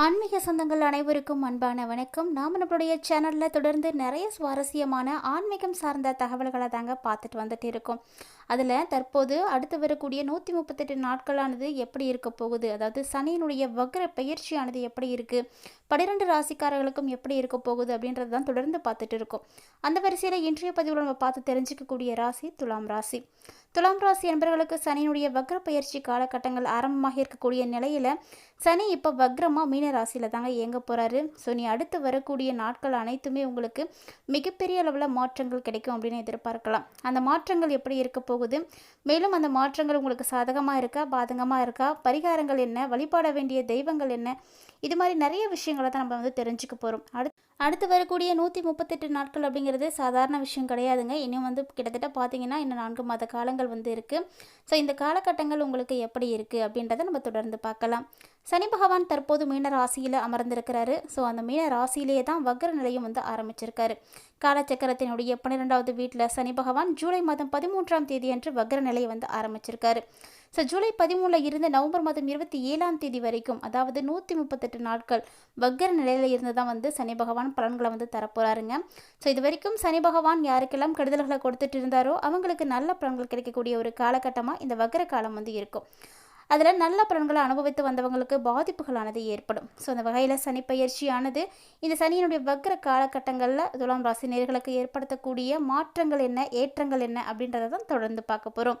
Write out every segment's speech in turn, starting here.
ஆன்மீக சொந்தங்கள் அனைவருக்கும் அன்பான வணக்கம். நாம் நம்மளுடைய சேனலில் தொடர்ந்து நிறைய சுவாரஸ்யமான ஆன்மீகம் சார்ந்த தகவல்களை தாங்க பார்த்துட்டு வந்துட்டு இருக்கோம். அதில் தற்போது அடுத்து வரக்கூடிய நூற்றி முப்பத்தெட்டு நாட்களானது எப்படி இருக்க போகுது? அதாவது சனியினுடைய வக்ர பயிற்சியானது எப்படி இருக்குது பன்னிரெண்டு ராசிக்காரர்களுக்கும் எப்படி இருக்க போகுது அப்படின்றது தான் தொடர்ந்து பார்த்துட்டு இருக்கோம். அந்த வரிசையில் இன்றைய பதிவில் நம்ம பார்த்து தெரிஞ்சிக்கக்கூடிய ராசி துலாம் ராசி. துலாம் ராசி என்பவர்களுக்கு சனியினுடைய வக்ர பயிற்சி காலகட்டங்கள் ஆரம்பமாக இருக்கக்கூடிய நிலையில் சனி இப்போ வக்ரமாக மீன ராசியில் தாங்க இயங்க போகிறாரு ஸோ நீ அடுத்து வரக்கூடிய நாட்கள் அனைத்துமே உங்களுக்கு மிகப்பெரிய அளவில் மாற்றங்கள் கிடைக்கும் அப்படின்னு எதிர்பார்க்கலாம். அந்த மாற்றங்கள் எப்படி இருக்க போகுது? மேலும் அந்த மாற்றங்கள் உங்களுக்கு சாதகமாக இருக்கா? பாதகமாக இருக்கா? பரிகாரங்கள் என்ன? வழிபாட வேண்டிய தெய்வங்கள் என்ன? இது மாதிரி நிறைய விஷயங்களை தான் நம்ம வந்து தெரிஞ்சுக்க போகிறோம் அடுத்து அடுத்து வரக்கூடிய நூற்றி முப்பத்தெட்டு நாட்கள் அப்படிங்கிறது சாதாரண விஷயம் கிடையாதுங்க. இன்னும் வந்து கிட்டத்தட்ட பார்த்தீங்கன்னா இன்னும் நான்கு மாத காலங்கள் வந்து இருக்குது ஸோ இந்த காலகட்டங்கள் உங்களுக்கு எப்படி இருக்குது அப்படின்றத நம்ம தொடர்ந்து பார்க்கலாம். சனி பகவான் தற்போது மீன ராசியில் அமர்ந்திருக்கிறாரு. ஸோ அந்த மீன ராசியிலேயே தான் வக்ர நிலையம் வந்து ஆரம்பிச்சிருக்காரு. காலச்சக்கரத்தினுடைய பன்னிரெண்டாவது வீட்டில் சனி பகவான் ஜூலை மாதம் பதிமூன்றாம் தேதி அன்று வக்ர நிலையை வந்து ஆரம்பிச்சிருக்காரு. ஸோ ஜூலை பதிமூணில் இருந்து நவம்பர் மாதம் இருபத்தி ஏழாம் தேதி வரைக்கும் அதாவது நூற்றி முப்பத்தெட்டு நாட்கள் வக்கர நிலையில் இருந்து தான் வந்து சனி பகவான் பலன்களை வந்து தரப்போகிறாருங்க ஸோ இது வரைக்கும் சனி பகவான் யாருக்கெல்லாம் கெடுதல்களை கொடுத்துட்டு இருந்தாரோ அவங்களுக்கு நல்ல பலன்கள் கிடைக்கக்கூடிய ஒரு காலகட்டமாக இந்த வக்கர காலம் வந்து இருக்கும். அதில் நல்ல பலன்களை அனுபவித்து வந்தவங்களுக்கு பாதிப்புகளானது ஏற்படும். ஸோ அந்த வகையில் சனி பயிற்சியானது இந்த சனியினுடைய வக்ர காலகட்டங்களில் துலாம் ராசி நேர்களுக்கு ஏற்படுத்தக்கூடிய மாற்றங்கள் என்ன ஏற்றங்கள் என்ன அப்படின்றத தான் தொடர்ந்து பார்க்க போகிறோம்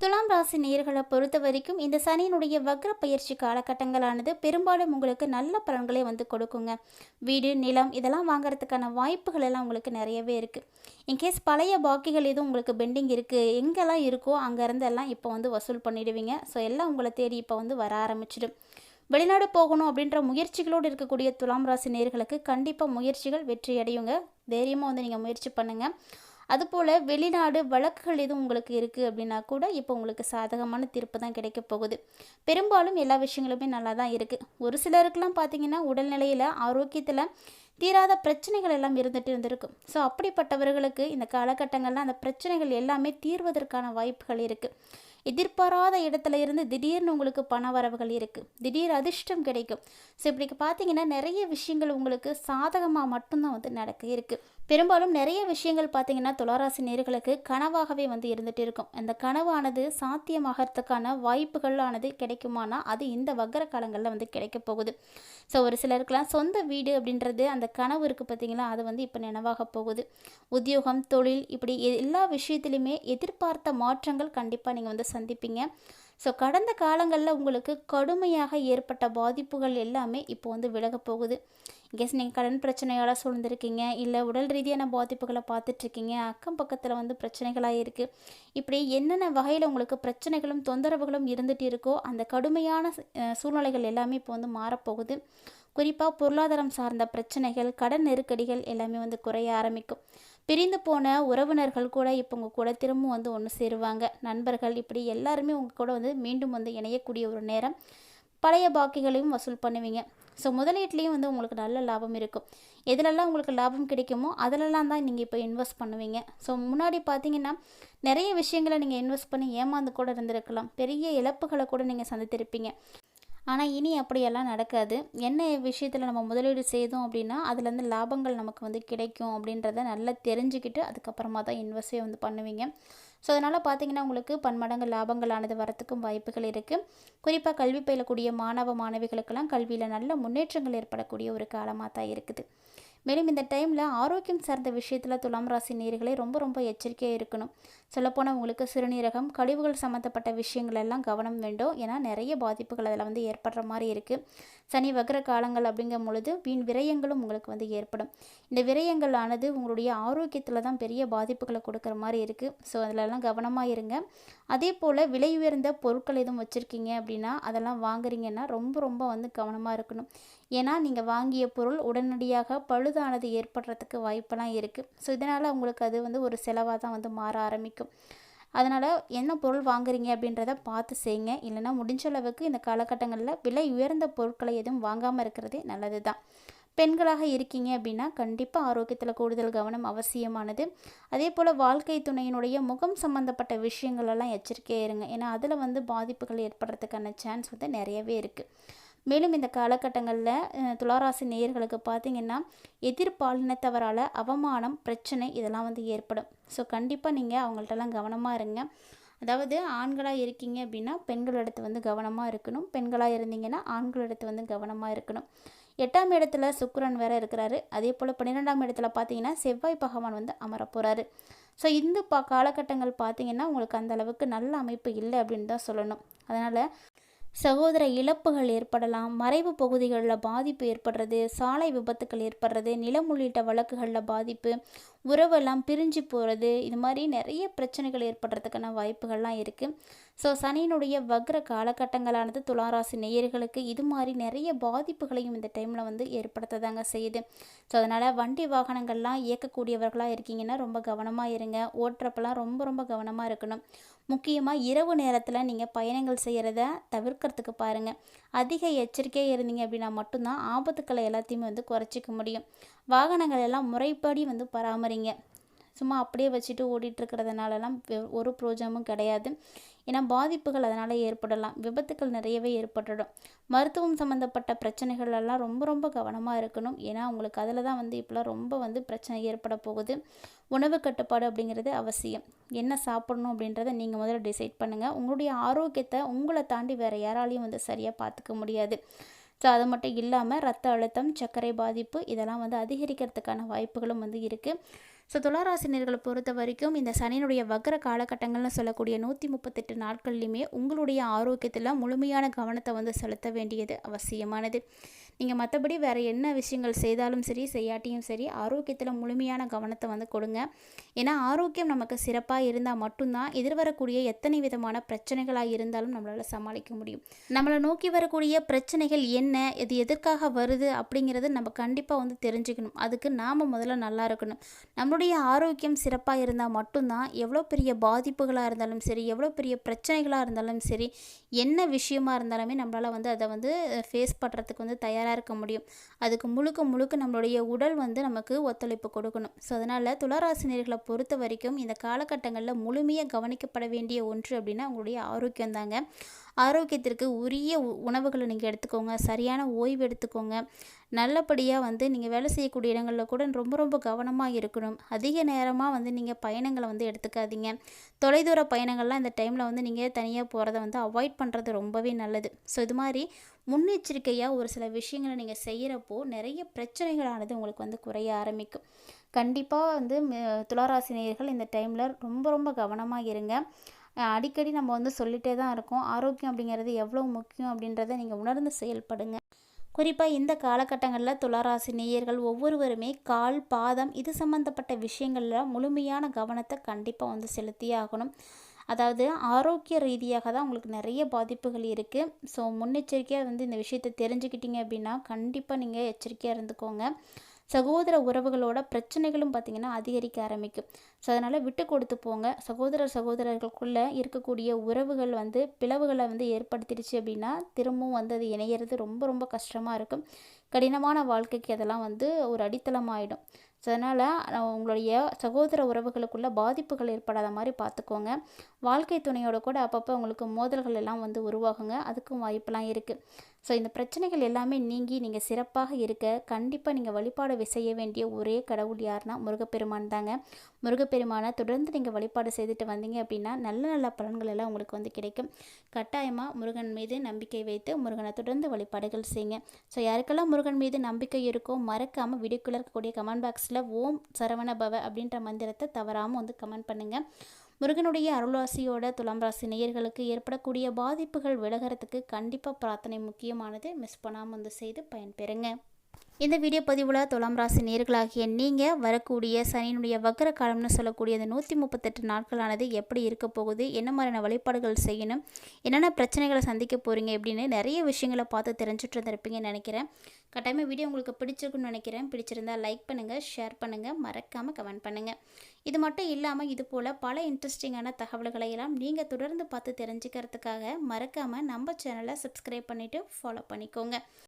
துலாம் ராசி நேர்களை பொறுத்த வரைக்கும் இந்த சனியினுடைய வக்ர பயிற்சி காலகட்டங்களானது பெரும்பாலும் உங்களுக்கு நல்ல பலன்களை வந்து கொடுக்குங்க. வீடு நிலம் இதெல்லாம் வாங்குறதுக்கான வாய்ப்புகள் எல்லாம் உங்களுக்கு நிறையவே இருக்குது இன்கேஸ் பழைய பாக்கிகள் எதுவும் உங்களுக்கு பெண்டிங் இருக்குது எங்கெல்லாம் இருக்கோ அங்கேருந்து எல்லாம் இப்போ வந்து வசூல் பண்ணிடுவீங்க. ஸோ எல்லாம் உங்களை தேடி இப்போ வந்து வர ஆரம்பிச்சிடும். வெளிநாடு போகணும் அப்படின்ற முயற்சிகளோடு இருக்கக்கூடிய துலாம் ராசி நேர்களுக்கு கண்டிப்பாக முயற்சிகள் வெற்றி அடையுங்க தைரியமாக வந்து நீங்கள் முயற்சி பண்ணுங்கள் அதுபோல் வெளிநாடு வழக்குகள் எதுவும் உங்களுக்கு இருக்குது அப்படின்னா கூட இப்போ உங்களுக்கு சாதகமான தீர்ப்பு தான் கிடைக்க போகுது. பெரும்பாலும் எல்லா விஷயங்களுமே நல்லா தான் இருக்குது ஒரு சிலருக்கெலாம் பார்த்தீங்கன்னா உடல்நிலையில் ஆரோக்கியத்தில் தீராத பிரச்சனைகள் எல்லாம் இருந்துகிட்டு இருந்திருக்கும் ஸோ அப்படிப்பட்டவர்களுக்கு இந்த காலகட்டங்களில் அந்த பிரச்சனைகள் எல்லாமே தீர்வதற்கான வாய்ப்புகள் இருக்குது எதிர்பாராத இடத்துல இருந்து திடீர்னு உங்களுக்கு பண வரவுகள் இருக்குது திடீர் அதிர்ஷ்டம் கிடைக்கும். ஸோ இப்படி பார்த்தீங்கன்னா நிறைய விஷயங்கள் உங்களுக்கு சாதகமாக மட்டும்தான் வந்து நடக்க இருக்குது பெரும்பாலும் நிறைய விஷயங்கள் பார்த்தீங்கன்னா துளாராசி நேர்களுக்கு கனவாகவே வந்து இருந்துகிட்டு இருக்கும். அந்த கனவானது சாத்தியமாகறதுக்கான வாய்ப்புகளானது கிடைக்குமானா அது இந்த வக்கர காலங்களில் வந்து கிடைக்க போகுது. ஸோ ஒரு சிலருக்கெல்லாம் சொந்த வீடு அப்படின்றது அந்த கனவு இருக்குது பார்த்தீங்களா அது வந்து இப்போ நினைவாக போகுது. உத்தியோகம் தொழில் இப்படி எல்லா விஷயத்துலையுமே எதிர்பார்த்த மாற்றங்கள் கண்டிப்பாக நீங்கள் வந்து சந்திப்பீங்க. ஸோ கடந்த காலங்களில் உங்களுக்கு கடுமையாக ஏற்பட்ட பாதிப்புகள் எல்லாமே இப்போ வந்து விலக போகுது. கெஸ் நீங்கள் கடன் பிரச்சனையால் சூழ்ந்திருக்கீங்க இல்லை உடல் ரீதியான பாதிப்புகளை பார்த்துட்ருக்கீங்க அக்கம் பக்கத்தில் வந்து பிரச்சனைகளாக இருக்குது இப்படி என்னென்ன வகையில் உங்களுக்கு பிரச்சனைகளும் தொந்தரவுகளும் இருந்துகிட்டு இருக்கோ அந்த கடுமையான சூழ்நிலைகள் எல்லாமே இப்போ வந்து மாறப்போகுது. குறிப்பாக பொருளாதாரம் சார்ந்த பிரச்சனைகள் கடன் நெருக்கடிகள் எல்லாமே வந்து குறைய ஆரம்பிக்கும். பிரிந்து போன உறவினர்கள் கூட இப்போ உங்கள் கூட திரும்பவும் வந்து ஒன்று சேருவாங்க. நண்பர்கள் இப்படி எல்லாருமே உங்கள் கூட வந்து மீண்டும் வந்து இணையக்கூடிய ஒரு நேரம் பழைய பாக்கிகளையும் வசூல் பண்ணுவீங்க. ஸோ முதலீட்லேயும் வந்து உங்களுக்கு நல்ல லாபம் இருக்கும். எதுலெல்லாம் உங்களுக்கு லாபம் கிடைக்குமோ அதிலெல்லாம் தான் நீங்கள் இப்போ இன்வெஸ்ட் பண்ணுவீங்க. ஸோ முன்னாடி பார்த்தீங்கன்னா நிறைய விஷயங்களை நீங்கள் இன்வெஸ்ட் பண்ணி ஏமாந்து கூட இருந்திருக்கலாம். பெரிய இழப்புகளை கூட நீங்கள் சந்தித்திருப்பீங்க. ஆனால் இனி அப்படியெல்லாம் நடக்காது. என்ன விஷயத்தில் நம்ம முதலீடு செய்தோம் அப்படின்னா அதுலேருந்து லாபங்கள் நமக்கு வந்து கிடைக்கும் அப்படின்றத நல்லா தெரிஞ்சுக்கிட்டு அதுக்கப்புறமா தான் இன்வெஸ்டே வந்து பண்ணுவீங்க. ஸோ அதனால் பார்த்தீங்கன்னா உங்களுக்கு பன்மடங்கு லாபங்களானது வரத்துக்கும் வாய்ப்புகள் இருக்குது குறிப்பாக கல்வி பயிலக்கூடிய மாணவ மாணவிகளுக்கெல்லாம் கல்வியில் நல்ல முன்னேற்றங்கள் ஏற்படக்கூடிய ஒரு காலமாக தான் இருக்குது. மேலும் இந்த டைமில் ஆரோக்கியம் சார்ந்த விஷயத்தில் துலாம் ராசி நேர்களை ரொம்ப ரொம்ப எச்சரிக்கையாக இருக்கணும். சொல்லப்போனால் உங்களுக்கு சிறுநீரகம் கழிவுகள் சம்மந்தப்பட்ட விஷயங்கள் எல்லாம் கவனம் வேண்டும். ஏன்னா நிறைய பாதிப்புகள் அதில் வந்து ஏற்படுற மாதிரி இருக்குது சனி வக்ர காலங்கள் அப்படிங்கும் பொழுது வீண் விரயங்களும் உங்களுக்கு வந்து ஏற்படும். இந்த விரயங்கள் ஆனது உங்களுடைய ஆரோக்கியத்தில் தான் பெரிய பாதிப்புகளை கொடுக்குற மாதிரி இருக்குது ஸோ அதிலெல்லாம் கவனமாக இருங்க. அதே போல் விலை உயர்ந்த பொருட்கள் எதுவும் வச்சுருக்கீங்க அப்படின்னா அதெல்லாம் வாங்குறீங்கன்னா ரொம்ப ரொம்ப வந்து கவனமாக இருக்கணும். ஏன்னா நீங்கள் வாங்கிய பொருள் உடனடியாக பழுதானது ஏற்படுறதுக்கு வாய்ப்பெல்லாம் இருக்குது ஸோ இதனால் உங்களுக்கு அது வந்து ஒரு செலவாக தான் வந்து மாற ஆரம்பிக்கும். அதனால் என்ன பொருள் வாங்குறீங்க அப்படின்றத பார்த்து செய்யுங்க. இல்லைன்னா முடிஞ்ச அளவுக்கு இந்த காலகட்டங்களில் விலை உயர்ந்த பொருட்களை எதுவும் வாங்காமல் இருக்கிறதே நல்லது தான் பெண்களாக இருக்கீங்க அப்படின்னா கண்டிப்பாக ஆரோக்கியத்தில் கூடுதல் கவனம் அவசியமானது. அதே போல் வாழ்க்கை துணையினுடைய முகம் சம்மந்தப்பட்ட விஷயங்களெல்லாம் எச்சரிக்கையாக இருங்க. ஏன்னா அதில் வந்து பாதிப்புகள் ஏற்படுறதுக்கான சான்ஸ் வந்து நிறையவே இருக்குது மேலும் இந்த காலகட்டங்களில் துளாராசி நேயர்களுக்கு பார்த்திங்கன்னா எதிர்பாலினத்தவரால் அவமானம் பிரச்சனை இதெல்லாம் வந்து ஏற்படும். ஸோ கண்டிப்பாக நீங்கள் அவங்கள்ட்டலாம் கவனமாக இருங்க. அதாவது ஆண்களாக இருக்கீங்க அப்படின்னா பெண்களிடத்து வந்து கவனமாக இருக்கணும். பெண்களாக இருந்தீங்கன்னா ஆண்களிடத்து வந்து கவனமாக இருக்கணும். எட்டாம் இடத்துல சுக்கரன் வேற இருக்கிறாரு. அதே போல் பன்னிரெண்டாம் இடத்துல பார்த்தீங்கன்னா செவ்வாய் பகவான் வந்து அமர போகிறாரு ஸோ இந்த பா காலகட்டங்கள் பார்த்தீங்கன்னா உங்களுக்கு அந்த அளவுக்கு நல்ல அமைப்பு இல்லை அப்படின்னு தான் சொல்லணும். அதனால் சகோதர இழப்புகள் ஏற்படலாம் மறைவு பகுதிகளில் பாதிப்பு ஏற்படுறது சாலை விபத்துக்கள் ஏற்படுறது நிலம் உள்ளிட்ட வழக்குகளில் பாதிப்பு உறவெல்லாம் பிரிஞ்சு போகிறது இது மாதிரி நிறைய பிரச்சனைகள் ஏற்படுறதுக்கான வாய்ப்புகள்லாம் இருக்குது ஸோ சனியினுடைய வக்ர காலகட்டங்களானது துளாராசி நேயர்களுக்கு இது மாதிரி நிறைய பாதிப்புகளையும் இந்த டைமில் வந்து ஏற்படுத்ததாங்க செய்யுது. ஸோ அதனால் வண்டி வாகனங்கள்லாம் இயக்கக்கூடியவர்களாக இருக்கீங்கன்னா ரொம்ப கவனமாக இருங்க. ஓட்டுறப்பெல்லாம் ரொம்ப ரொம்ப கவனமாக இருக்கணும். முக்கியமாக இரவு நேரத்தில் நீங்கள் பயணங்கள் செய்கிறத தவிர்க்கிறதுக்கு பாருங்கள் அதிக எச்சரிக்கையாக இருந்தீங்க அப்படின்னா மட்டும்தான் ஆபத்துக்களை எல்லாத்தையுமே வந்து குறைச்சிக்க முடியும். வாகனங்கள் எல்லாம் முறைப்படி வந்து பராமரிங்க. சும்மா அப்படியே வச்சுட்டு ஓடிட்டுருக்கிறதுனாலலாம் ஒரு பிரோஜனமும் கிடையாது. ஏன்னா பாதிப்புகள் அதனால் ஏற்படலாம். விபத்துக்கள் நிறையவே ஏற்பட்டுடும். மருத்துவம் சம்மந்தப்பட்ட பிரச்சனைகள் எல்லாம் ரொம்ப ரொம்ப கவனமாக இருக்கணும். ஏன்னா உங்களுக்கு அதில் தான் வந்து இப்போலாம் ரொம்ப வந்து பிரச்சனை ஏற்பட போகுது. உணவு கட்டுப்பாடு அப்படிங்கிறது அவசியம். என்ன சாப்பிடணும் அப்படின்றத நீங்கள் முதல்ல டிசைட் பண்ணுங்கள் உங்களுடைய ஆரோக்கியத்தை உங்களை தாண்டி வேறு யாராலையும் வந்து சரியாக பார்த்துக்க முடியாது. ஸோ அது மட்டும் இல்லாமல் ரத்த அழுத்தம் சர்க்கரை பாதிப்பு இதெல்லாம் வந்து அதிகரிக்கிறதுக்கான வாய்ப்புகளும் வந்து இருக்குது ஸோ துளாராசினியர்களை பொறுத்த வரைக்கும் இந்த சனியினுடைய வக்கர காலகட்டங்கள்னு சொல்லக்கூடிய நூற்றி முப்பத்தெட்டு நாட்கள்லையுமே உங்களுடைய ஆரோக்கியத்தில் முழுமையான கவனத்தை வந்து செலுத்த வேண்டியது அவசியமானது. நீங்கள் மற்றபடி வேறு என்ன விஷயங்கள் செய்தாலும் சரி செய்யாட்டியும் சரி ஆரோக்கியத்தில் முழுமையான கவனத்தை வந்து கொடுங்க. ஏன்னா ஆரோக்கியம் நமக்கு சிறப்பாக இருந்தால் மட்டும்தான் எதிர்வரக்கூடிய எத்தனை விதமான பிரச்சனைகளாக இருந்தாலும் நம்மளால் சமாளிக்க முடியும். நம்மளை நோக்கி வரக்கூடிய பிரச்சனைகள் என்ன இது எதற்காக வருது அப்படிங்கிறது நம்ம கண்டிப்பாக வந்து தெரிஞ்சுக்கணும். அதுக்கு நாம் முதல்ல நல்லா இருக்கணும். நம்மளுடைய ஆரோக்கியம் சிறப்பாக இருந்தால் மட்டும்தான் எவ்வளோ பெரிய பாதிப்புகளாக இருந்தாலும் சரி எவ்வளோ பெரிய பிரச்சனைகளாக இருந்தாலும் சரி என்ன விஷயமா இருந்தாலுமே நம்மளால் வந்து அதை வந்து ஃபேஸ் பண்ணுறதுக்கு வந்து தயார் தயாராக இருக்க முடியும். அதுக்கு முழுக்க முழுக்க நம்மளுடைய உடல் வந்து நமக்கு ஒத்துழைப்பு கொடுக்கணும். ஸோ அதனால் துளாராசினியர்களை பொறுத்த வரைக்கும் இந்த காலகட்டங்களில் முழுமையாக கவனிக்கப்பட வேண்டிய ஒன்று அப்படின்னா அவங்களுடைய ஆரோக்கியம் தாங்க ஆரோக்கியத்திற்கு உரிய உணவுகளை நீங்கள் எடுத்துக்கோங்க. சரியான ஓய்வு எடுத்துக்கோங்க. நல்லபடியாக வந்து நீங்கள் வேலை செய்யக்கூடிய இடங்களில் கூட ரொம்ப ரொம்ப கவனமாக இருக்கணும். அதிக நேரமாக வந்து நீங்கள் பயணங்களை வந்து எடுத்துக்காதீங்க. தொலைதூர பயணங்கள்லாம் இந்த டைமில் வந்து நீங்கள் தனியாக போகிறத வந்து அவாய்ட் பண்ணுறது ரொம்பவே நல்லது. ஸோ இது மாதிரி முன்னெச்சரிக்கையாக ஒரு சில விஷயங்களை நீங்கள் செய்கிறப்போ நிறைய பிரச்சனைகளானது உங்களுக்கு வந்து குறைய ஆரம்பிக்கும். கண்டிப்பாக வந்து துளாராசினியர்கள் இந்த டைமில் ரொம்ப ரொம்ப கவனமாக இருங்க. அடிக்கடி நம்ம வந்து சொல்லிகிட்டே தான் இருக்கோம். ஆரோக்கியம் அப்படிங்கிறது எவ்வளோ முக்கியம் அப்படின்றத நீங்கள் உணர்ந்து செயல்படுங்க. குறிப்பாக இந்த காலகட்டங்களில் துளாராசி நேயர்கள் ஒவ்வொருவருமே கால் பாதம் இது சம்மந்தப்பட்ட விஷயங்களில் முழுமையான கவனத்தை கண்டிப்பாக வந்து செலுத்தியே ஆகணும். அதாவது ஆரோக்கிய ரீதியாக தான் உங்களுக்கு நிறைய பாதிப்புகள் இருக்குது ஸோ முன்னெச்சரிக்கையாக வந்து இந்த விஷயத்தை தெரிஞ்சுக்கிட்டீங்க அப்படின்னா கண்டிப்பாக நீங்கள் எச்சரிக்கையாக இருந்துக்கோங்க. சகோதர உறவுகளோட பிரச்சனைகளும் பார்த்திங்கன்னா அதிகரிக்க ஆரம்பிக்கும் ஸோ அதனால் விட்டு கொடுத்து போங்க. சகோதர சகோதரர்களுக்குள்ளே இருக்கக்கூடிய உறவுகள் வந்து பிளவுகளை வந்து ஏற்படுத்திடுச்சு அப்படின்னா திரும்பவும் வந்து அது இணையிறது ரொம்ப ரொம்ப கஷ்டமாக இருக்கும். கடினமான வாழ்க்கைக்கு அதெல்லாம் வந்து ஒரு அடித்தளமாகிடும் ஸோ அதனால் உங்களுடைய சகோதர உறவுகளுக்குள்ள பாதிப்புகள் ஏற்படாத மாதிரி பார்த்துக்கோங்க. வாழ்க்கை துணையோட கூட அப்பப்போ உங்களுக்கு மோதல்கள் எல்லாம் வந்து உருவாகுங்க. அதுக்கும் வாய்ப்பெல்லாம் இருக்குது ஸோ இந்த பிரச்சனைகள் எல்லாமே நீங்கி நீங்கள் சிறப்பாக இருக்க கண்டிப்பாக நீங்கள் வழிபாடு செய்ய வேண்டிய ஒரே கடவுள் யாருன்னா முருகப்பெருமான் தாங்க. முருகப்பெருமானை தொடர்ந்து நீங்கள் வழிபாடு செய்துட்டு வந்தீங்க அப்படின்னா நல்ல நல்ல பலன்கள் எல்லாம் உங்களுக்கு வந்து கிடைக்கும். கட்டாயமாக முருகன் மீது நம்பிக்கை வைத்து முருகனை தொடர்ந்து வழிபாடுகள் செய்யுங்க. ஸோ யாருக்கெல்லாம் முருகன் மீது நம்பிக்கை இருக்கோ மறக்காமல் வீடியோக்குள்ளே இருக்கக்கூடிய கமெண்ட் பாக்ஸில் ஓம் சரவண பவ அப்படின்ற மந்திரத்தை தவறாமல் வந்து கமெண்ட் பண்ணுங்கள் முருகனுடைய அருள்வாசியோட துலாம் ராசி நேயர்களுக்கு ஏற்படக்கூடிய பாதிப்புகள் விலகிறதுக்கு கண்டிப்பாக பிரார்த்தனை முக்கியமானது. மிஸ் பண்ணாமல் வந்து செய்து பயன்பெறுங்க இந்த வீடியோ பதிவில் துலாம் ராசி நேர்களாகிய நீங்கள் வரக்கூடிய சனியினுடைய வக்கர காலம்னு சொல்லக்கூடிய அந்த நூற்றி முப்பத்தெட்டு நாட்களானது எப்படி இருக்க போகுது? என்ன மாதிரியான வழிபாடுகள் செய்யணும்? என்னென்ன பிரச்சனைகளை சந்திக்க போகிறீங்க அப்படின்னு நிறைய விஷயங்களை பார்த்து தெரிஞ்சுட்டு இருந்திருப்பீங்கன்னு நினைக்கிறேன். கட்டாயமாக வீடியோ உங்களுக்கு பிடிச்சிருக்குன்னு நினைக்கிறேன். பிடிச்சிருந்தால் லைக் பண்ணுங்கள் ஷேர் பண்ணுங்கள் மறக்காமல் கமெண்ட் பண்ணுங்கள் இது மட்டும் இல்லாமல் இது போல் பல இன்ட்ரெஸ்டிங்கான தகவல்களை எல்லாம் நீங்கள் தொடர்ந்து பார்த்து தெரிஞ்சுக்கிறதுக்காக மறக்காமல் நம்ம சேனலை சப்ஸ்கிரைப் பண்ணிவிட்டு ஃபாலோ பண்ணிக்கோங்க.